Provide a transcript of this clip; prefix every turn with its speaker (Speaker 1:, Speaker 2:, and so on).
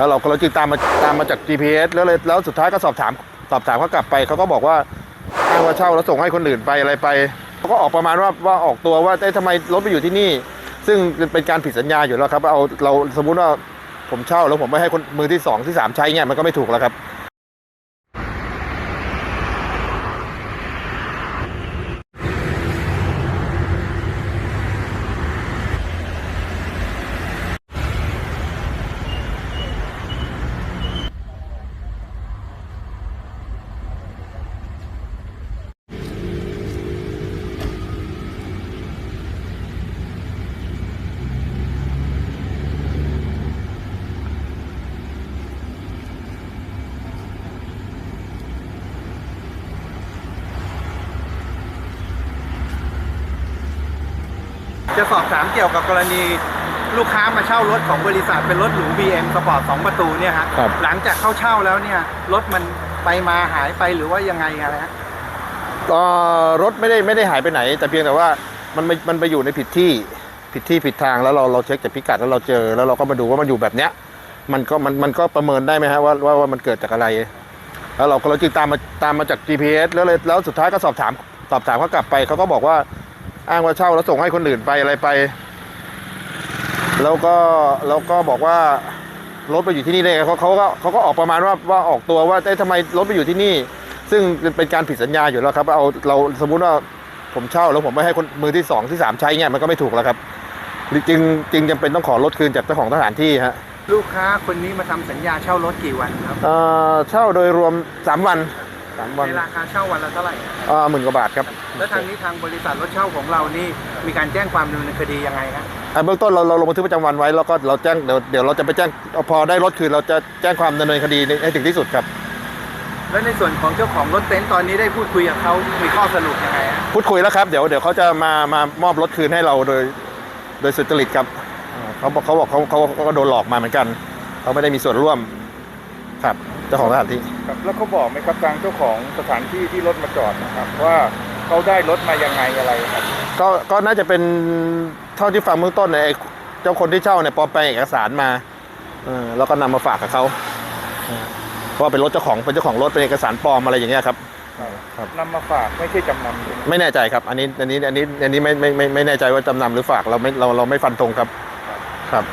Speaker 1: แล้วเราก็เราจึงตามมาตามมาจาก GPS แล้วเลยแล้วสุดท้ายก็สอบถามสอบถามเขากลับไปเขาก็บอกว่าอ้างว่าเช่าแล้วส่งให้คนอื่นไปอะไรไปเขาก็ออกประมาณว่าว่าออกตัวว่าเอ้ยทำไมรถไปอยู่ที่นี่ ซึ่งเป็นการผิดสัญญาอยู่แล้วครับเอาเราสมมุติว่าผมเช่าแล้วผมไม่ให้คนมือที่สองที่สามใช้เงี้ยมันก็ไม่ถูกแล้วครับ
Speaker 2: จะสอบถามเกี่ยวกับกรณีลูกค้ามาเช่ารถของบริษัทเป็นรถหรู BM สปอร์ต2ประตูเนี่ยฮะ
Speaker 1: ครับ
Speaker 2: หลังจากเข้าเช่าแล้วเนี่ยรถมันไปมาหายไปหรือว่ายังไงอะไรฮะ
Speaker 1: ก็รถไม่ได้ไม่ได้หายไปไหน แต่เพียงแต่ว่ามันไปมันไปอยู่ในผิดที่ผิดที่ผิดทางแล้วเราเราเช็คจากพิกัดแล้วเราเจอแล้วเราก็มาดูว่ามันอยู่แบบเนี้ยมันก็มันมันก็ประเมินได้ไหมฮะว่าว่าว่ามันเกิดจากอะไร แล้วเราก็เราจึงตามมาตามมาจาก GPS แล้วเลยแล้วสุดท้ายก็สอบถามสอบถามเขากลับไปเขาก็บอกว่า อ้างว่าเช่าแล้วส่งให้คนอื่นไปอะไรไป แล้วก็แล้วก็บอกว่ารถไปอยู่ที่นี่ได้ไงเขาเขาก็เขาก็ออกประมาณว่าว่าออกตัวว่าเอ้ยทำไมรถไปอยู่ที่นี่ ซึ่งเป็นการผิดสัญญาอยู่แล้วครับเอาเราสมมุติว่าผมเช่าแล้วผมไม่ให้คนมือที่สองที่สามใช้เงี้ยมันก็ไม่ถูกแล้วครับจริงจริงจำเป็นต้องขอรถคืนจากเจ้าของสถานที่ฮะ
Speaker 2: ลูกค้าคนนี้มาทำสัญญาเช่ารถกี่วันครับ
Speaker 1: เอ่อเช่าโดยรวมสามวัน สามวัน
Speaker 2: ในราคาเช่าวันละเท่าไหร่
Speaker 1: อ่าหมื่นกว่าบาทครับ
Speaker 2: แล้วทางนี้ทางบริษัทรถเช่าของเรานี่มีการแจ้งความดำเนินคดียังไงฮะ
Speaker 1: อ่าเบื้องต้นเราเราลงบันทึกประจำวันไว้แล้วก็เราแจ้งเดี๋ยวเดี๋ยวเราจะไปแจ้งพอได้รถคืนเราจะแจ้งความดำเนินคดีให้ถึงที่สุดครับ
Speaker 2: แล้วในส่วนของเจ้าของรถเต็นท์ตอนนี้ได้พูดคุยกับเขามีข้อสรุปยังไงฮะ
Speaker 1: พูดคุยแล้วครับเดี๋ยวเดี๋ยวเขาจะมามามอบรถคืนให้เราโดย โดยสุจริตครับอ่าเขาบอกเขาบอกเขาเขาเขาก็โดนหลอกมาเหมือนกันเขาไม่ได้มีส่วนร่วมครับ เจ้าของสถานที่
Speaker 3: ครับแล้วเขาบอกไหมครับทางเจ้าของสถานที่ที่รถมาจอดนะครับ ว่าเขาได้รถมายังไงอะไรครับ
Speaker 1: ก็ก็น่าจะเป็นเท่าที่ฟังเบื้องต้นเนี่ยไอ้เจ้าคนที่เช่าเนี่ยปลอมแปลงเอกสารมาเออแล้วก็นำมาฝากกับเขาเออเพราะว่าเป็นรถเจ้าของเป็นเจ้าของรถเป็นเอกสารปลอมอะไรอย่างเงี้ยครับ ครับ
Speaker 3: นำมาฝากไม่ใช่จำนำใช่ไหม
Speaker 1: ไม่แน่ใจครับ อันนี้อันนี้อันนี้อันนี้ไม่ไม่ไม่ไม่แน่ใจว่าจำนำหรือฝากเราไม่เราเราไม่ฟันธงครับ ครับ